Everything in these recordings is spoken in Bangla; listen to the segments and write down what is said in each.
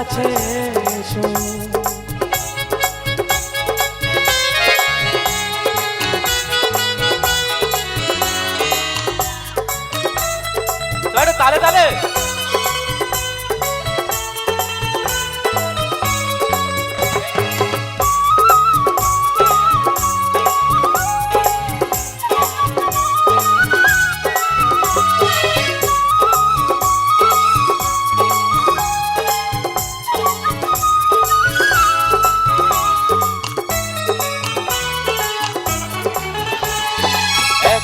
কাছে এসো। তালে তালে।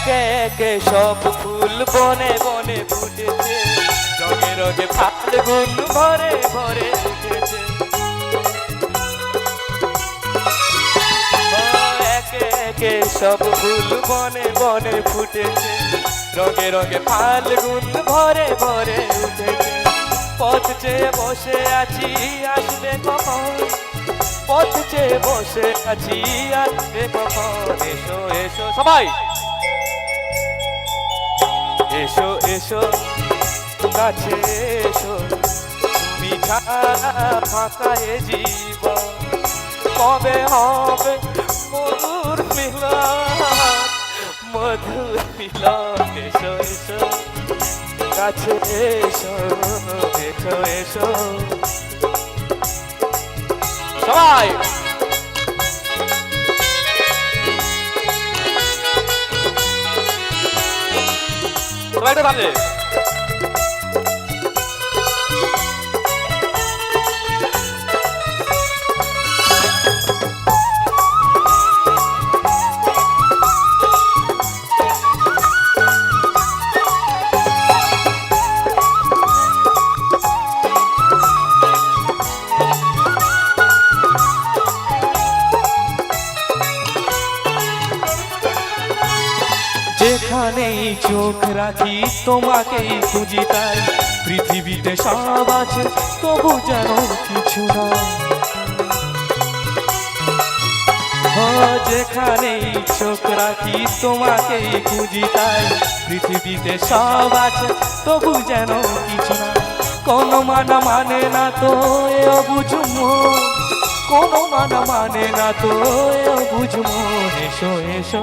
একে একে সব ফুল বনে বনে ফুটেছে। রঙে রঙে ফাল্গুন ভরে ভরে ও, একে একে সব ফুল বনে বনে ফুটেছে। রঙে রঙে ফাল্গুন ভরে ভরে উঠেছে। পথ চেয়ে বসে আছি আসবে কখন? পথ চেয়ে বসে আছি আসবে কখন? এসো এসো সবাই! এসো এসো, কাছে এসো। ছাড়া ফাঁকা এ জীবন, কবে হবে মধুর মিলন? মধুর মিলন, এসো এসো, কাছে এসো এসো এসো। সবাই! সবাই একটু তালে যেখানেই চোখ রাখি তোমাকেই খুঁজি তাই। পৃথিবীতে সব আছে তবু যেন কিছু ও, যেখানেই চোখ রাখি তোমাকেই খুঁজি তাই। পৃথিবীতে সব আছে তবু যেন কিছু নাই। কোনো মানা মানে না তো এ কোনো মানা মানে না তো এ বুঝুমো এসো এসো।